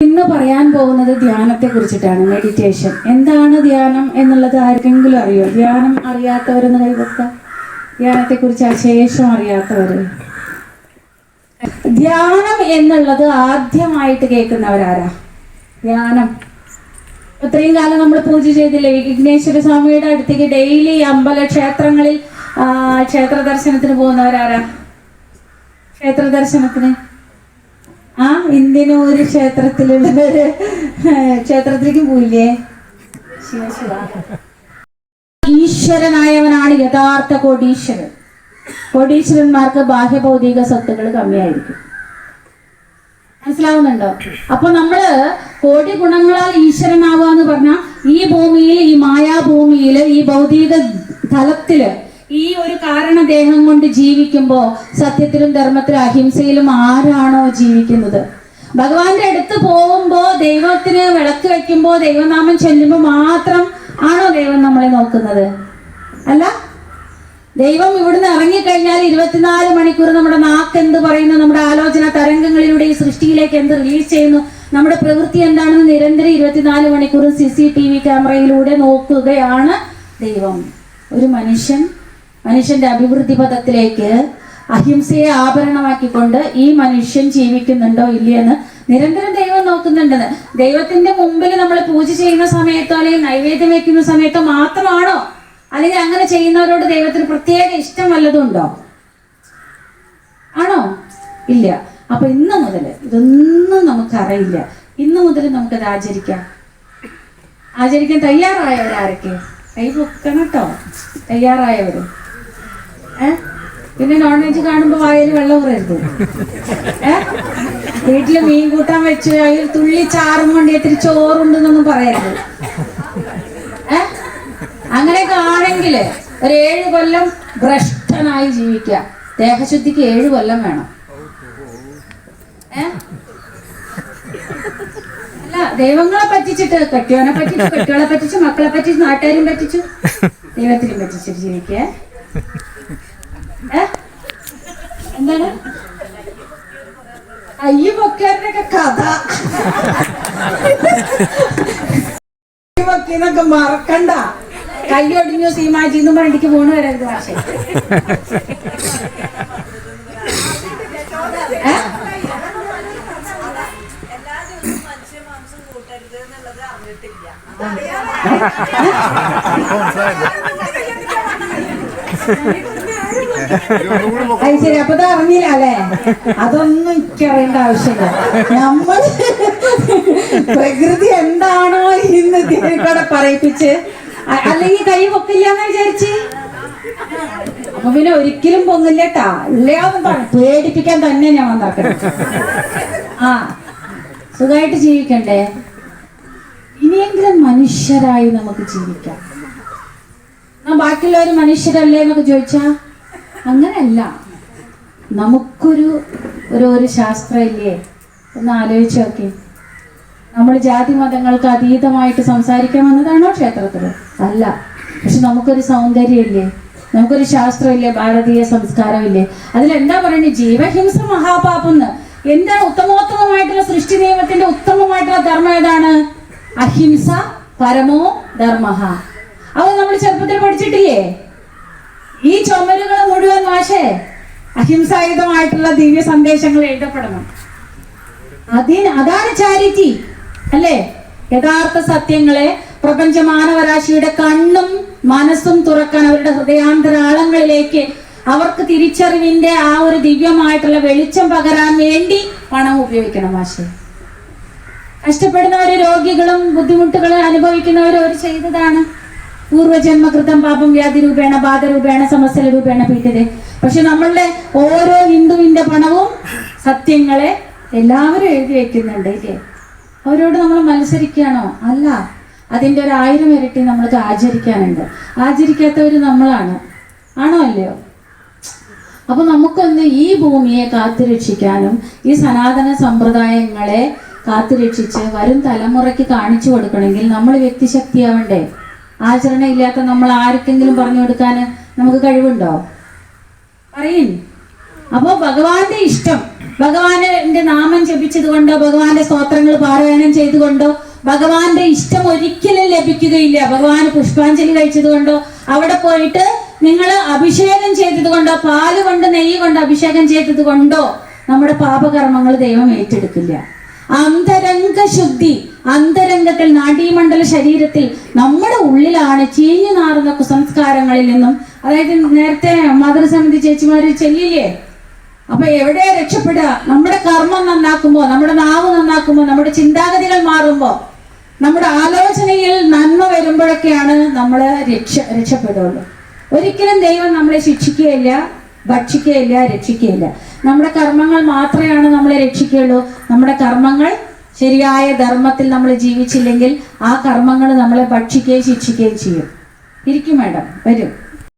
ഇന്ന് പറയാൻ പോകുന്നത് ധ്യാനത്തെ കുറിച്ചിട്ടാണ് മെഡിറ്റേഷൻ എന്താണ് ധ്യാനം എന്നുള്ളത് ആർക്കെങ്കിലും അറിയോ? ധ്യാനം അറിയാത്തവരെന്ന് കൈവത്ത ധ്യാനത്തെ കുറിച്ച് അശേഷം അറിയാത്തവര്? ധ്യാനം എന്നുള്ളത് ആദ്യമായിട്ട് കേൾക്കുന്നവരാരാ? ധ്യാനം. ഇത്രയും കാലം നമ്മൾ പൂജ ചെയ്തില്ലേ? വിഘ്നേശ്വര സ്വാമിയുടെ അടുത്തേക്ക് ഡെയിലി അമ്പല ക്ഷേത്രങ്ങളിൽ ക്ഷേത്ര ദർശനത്തിന് പോകുന്നവരാരാ? ക്ഷേത്ര ദർശനത്തിന്? ആ ഇന്ത്യനൂര് ക്ഷേത്രത്തിലുള്ളവര്? ക്ഷേത്രത്തിലേക്ക് പോയില്ലേ ശിവ ശിവ ഈശ്വരനായവനാണ് യഥാർത്ഥ കോടീശ്വരൻ. കോടീശ്വരന്മാർക്ക് ബാഹ്യഭൗതിക സ്വത്തുകൾ കമ്മിയായിരിക്കും. മനസ്സിലാവുന്നുണ്ടോ? അപ്പൊ നമ്മൾ കോടി ഗുണങ്ങളാൽ ഈശ്വരനാവുക എന്ന് പറഞ്ഞാൽ ഈ ഭൂമിയിൽ ഈ മായാഭൂമിയിൽ ഈ ഭൗതിക തലത്തിൽ ഈ ഒരു കാരണദേഹം കൊണ്ട് ജീവിക്കുമ്പോ സത്യത്തിലും ധർമ്മത്തിലും അഹിംസയിലും ആരാണോ ജീവിക്കുന്നത്? ഭഗവാന്റെ അടുത്ത് പോകുമ്പോ ദൈവത്തിന് വിളക്ക് വെക്കുമ്പോ ദൈവനാമം ചൊല്ലുമ്പോ മാത്രം ആണോ ദൈവം നമ്മളെ നോക്കുന്നത്? അല്ല? ദൈവം ഇവിടുന്ന് ഇറങ്ങിക്കഴിഞ്ഞാൽ ഇരുപത്തിനാല് മണിക്കൂർ നമ്മുടെ നാക്ക് എന്ത് പറയുന്നു നമ്മുടെ ആലോചന തരംഗങ്ങളിലൂടെ ഈ സൃഷ്ടിയിലേക്ക് എന്ത് റിലീസ് ചെയ്യുന്നു നമ്മുടെ പ്രവൃത്തി എന്താണെന്ന് നിരന്തരം ഇരുപത്തിനാല് മണിക്കൂർ സി സി ടി വി ക്യാമറയിലൂടെ നോക്കുകയാണ് ദൈവം. ഒരു മനുഷ്യൻ മനുഷ്യന്റെ അഭിവൃദ്ധി പദത്തിലേക്ക് അഹിംസയെ ആഭരണമാക്കിക്കൊണ്ട് ഈ മനുഷ്യൻ ജീവിക്കുന്നുണ്ടോ ഇല്ലയെന്ന് നിരന്തരം ദൈവം നോക്കുന്നുണ്ടെന്ന് ദൈവത്തിന്റെ മുമ്പിൽ നമ്മൾ പൂജ ചെയ്യുന്ന സമയത്തോ അല്ലെങ്കിൽ നൈവേദ്യം വയ്ക്കുന്ന സമയത്തോ മാത്രമാണോ? അല്ലെങ്കിൽ അങ്ങനെ ചെയ്യുന്നവരോട് ദൈവത്തിന് പ്രത്യേക ഇഷ്ടം വല്ലതും ഉണ്ടോ? ആണോ? ഇല്ല. അപ്പൊ ഇന്ന് മുതൽ ഇതൊന്നും നമുക്കറിയില്ല. ഇന്ന് മുതൽ നമുക്കത് ആചരിക്കാം. ആചരിക്കാൻ തയ്യാറായവരാരൊക്കെ? കൈ പൊക്കണം കേട്ടോ. തയ്യാറായവര്. പിന്നെ നോൺ വെജ് കാണുമ്പോ വായിൽ വെള്ളം കുറയരുത് വീട്ടിൽ മീൻ കൂട്ടാൻ വെച്ച് അതിൽ തുള്ളി ചാറും കൊണ്ട് ഇത്തിരി ചോറുണ്ടെന്നൊന്നും പറയരുത്. അങ്ങനെയൊക്കെ ആണെങ്കിൽ ഒരു ഏഴ് കൊല്ലം ഭ്രഷ്ടനായി ജീവിക്കുക. ദേഹശുദ്ധിക്ക് ഏഴ് കൊല്ലം വേണം. അല്ല ദൈവങ്ങളെ പറ്റിച്ചിട്ട് കെട്ടിയോനെ പറ്റിച്ചു കെട്ടിയോളെ പറ്റിച്ചു മക്കളെ പറ്റിച്ചു നാട്ടുകാരും പറ്റിച്ചു. ദൈവത്തിനും പറ്റിച്ചിട്ട് ജീവിക്കേ ഏ എന്താണ്? പൊക്കാരനൊക്കെ കഥ. പൊക്കിന്നൊക്കെ മറക്കണ്ട. കയ്യൊടിഞ്ഞു സീമാജി എന്ന് പറഞ്ഞിട്ട് പോണ വരരുത് പക്ഷേ. ഏ? അത് ശരി അപ്പൊ അറിഞ്ഞില്ല അല്ലേ? അതൊന്നും എനിക്ക് അറിയേണ്ട ആവശ്യമില്ല. നമ്മൾ പ്രകൃതി എന്താണോ ഇന്ന് ഇതിനെക്കൂടെ പറയിപ്പിച്ച് അല്ലെങ്കിൽ കൈ പൊക്കില്ല എന്ന് വിചാരിച്ച്? അപ്പൊ പിന്നെ ഒരിക്കലും പൊങ്ങില്ല കേട്ടാ. ഇല്ലയാന്ന് പറഞ്ഞു പേടിപ്പിക്കാൻ തന്നെ ഞാൻ വന്നിറക്കണം ആ സുഖമായിട്ട് ജീവിക്കണ്ടേ? ഇനിയെങ്കിലും മനുഷ്യരായി നമുക്ക് ജീവിക്കാം. ബാക്കിയുള്ളവർ മനുഷ്യരല്ലേ എന്നൊക്കെ ചോദിച്ചാ? അങ്ങനെയല്ല നമുക്കൊരു ഒരു ഒരു ശാസ്ത്രമില്ലേ ഒന്ന് ആലോചിച്ച് നോക്കി. നമ്മൾ ജാതി മതങ്ങൾക്ക് അതീതമായിട്ട് സംസാരിക്കാൻ വന്നതാണോ ക്ഷേത്രത്തിൽ അല്ല. പക്ഷെ നമുക്കൊരു സൗന്ദര്യമില്ലേ? നമുക്കൊരു ശാസ്ത്രമില്ലേ? ഭാരതീയ സംസ്കാരമില്ലേ? അതിലെന്താ പറയുന്നത് ജീവഹിംസ മഹാപാപം എന്ന് എന്താണ് ഉത്തമോത്തമമായിട്ടുള്ള സൃഷ്ടി നിയമത്തിന്റെ ഉത്തമമായിട്ടുള്ള ധർമ്മം ഏതാണ്? അഹിംസ പരമോ ധർമ്മ അത് നമ്മൾ ചെറുപ്പത്തിൽ പഠിച്ചിട്ടില്ലേ? ഈ ചുമരുകൾ മാഷേ അഹിംസായുധമായിട്ടുള്ള ദിവ്യ സന്ദേശങ്ങൾ എഴുതപ്പെടണം. അതിന് അതാണ് ചാരിറ്റി അല്ലേ? യഥാർത്ഥ സത്യങ്ങളെ പ്രപഞ്ച മാനവരാശിയുടെ കണ്ണും മനസ്സും തുറക്കാൻ അവരുടെ ഹൃദയാന്തരാളങ്ങളിലേക്ക് അവർക്ക് തിരിച്ചറിവിന്റെ ആ ഒരു ദിവ്യമായിട്ടുള്ള വെളിച്ചം പകരാൻ വേണ്ടി പണം ഉപയോഗിക്കണം മാഷെ. കഷ്ടപ്പെടുന്നവര് രോഗികളും ബുദ്ധിമുട്ടുകളും അനുഭവിക്കുന്നവരും അവർ ചെയ്തതാണ്. പൂർവജന്മകൃതം പാപം വ്യാധി രൂപേണ ബാധരൂപേണ സമസ്യ രൂപേണ പീഡിതേ പക്ഷെ നമ്മളുടെ ഓരോ ഹിന്ദുവിന്റെ പണവും സത്യങ്ങളെ എല്ലാവരും എഴുതി വെക്കുന്നുണ്ട് ഇല്ലേ? അവരോട് നമ്മൾ മത്സരിക്കുകയാണോ? അല്ല. അതിന്റെ ഒരു ആയിരം ഇരട്ടി നമ്മൾക്ക് ആചരിക്കാനുണ്ട്. ആചരിക്കാത്തവർ നമ്മളാണ്. ആണോ അല്ലയോ അപ്പൊ നമുക്കൊന്ന് ഈ ഭൂമിയെ കാത്തുരക്ഷിക്കാനും ഈ സനാതന സമ്പ്രദായങ്ങളെ കാത്തുരക്ഷിച്ച് വരും തലമുറയ്ക്ക് കാണിച്ചു കൊടുക്കണമെങ്കിൽ നമ്മൾ വ്യക്തിശക്തിയാവണ്ടേ? ആചരണം ഇല്ലാത്ത നമ്മൾ ആർക്കെങ്കിലും പറഞ്ഞു കൊടുക്കാൻ നമുക്ക് കഴിവുണ്ടോ? പറയും. അപ്പോൾ ഭഗവാന്റെ ഇഷ്ടം. ഭഗവാന്റെ നാമം ജപിച്ചത് കൊണ്ടോ ഭഗവാന്റെ സ്തോത്രങ്ങൾ പാരായണം ചെയ്തുകൊണ്ടോ ഭഗവാന്റെ ഇഷ്ടം ഒരിക്കലും ലഭിക്കുകയില്ല. ഭഗവാന് പുഷ്പാഞ്ജലി കഴിച്ചത് കൊണ്ടോ അവിടെ പോയിട്ട് നിങ്ങൾ അഭിഷേകം ചെയ്തത് കൊണ്ടോ പാൽ കൊണ്ട് നെയ്യ് കൊണ്ട് അഭിഷേകം ചെയ്തത് കൊണ്ടോ നമ്മുടെ പാപകർമ്മങ്ങൾ ദൈവം ഏറ്റെടുക്കില്ല. അന്തരംഗ ശുദ്ധി അന്തരംഗത്തിൽ നാഡീമണ്ഡല ശരീരത്തിൽ നമ്മുടെ ഉള്ളിലാണ് ചീഞ്ഞു നാറുന്ന കുസംസ്കാരങ്ങളിൽ നിന്നും അതായത് നേരത്തെ മാതൃസമിതി ചേച്ചിമാര് ചെല്ലില്ലേ? അപ്പൊ എവിടെ രക്ഷപ്പെടുക? നമ്മുടെ കർമ്മം നന്നാക്കുമ്പോ നമ്മുടെ നാവ് നന്നാക്കുമ്പോ നമ്മുടെ ചിന്താഗതികൾ മാറുമ്പോ നമ്മുടെ ആലോചനയിൽ നന്മ വരുമ്പോഴൊക്കെയാണ് നമ്മൾ രക്ഷ രക്ഷപ്പെടുള്ളൂ ഒരിക്കലും ദൈവം നമ്മളെ ശിക്ഷിക്കുകയില്ല ഭക്ഷിക്കുകയില്ല രക്ഷിക്കുകയില്ല. നമ്മുടെ കർമ്മങ്ങൾ മാത്രമാണ് നമ്മളെ രക്ഷിക്കുകയുള്ളൂ. നമ്മുടെ കർമ്മങ്ങൾ ശരിയായ ധർമ്മത്തിൽ നമ്മൾ ജീവിച്ചില്ലെങ്കിൽ ആ കർമ്മങ്ങൾ നമ്മളെ ഭക്ഷിക്കുകയും ശിക്ഷിക്കുകയും ചെയ്യും. ഇരിക്കും മാഡം. വരും.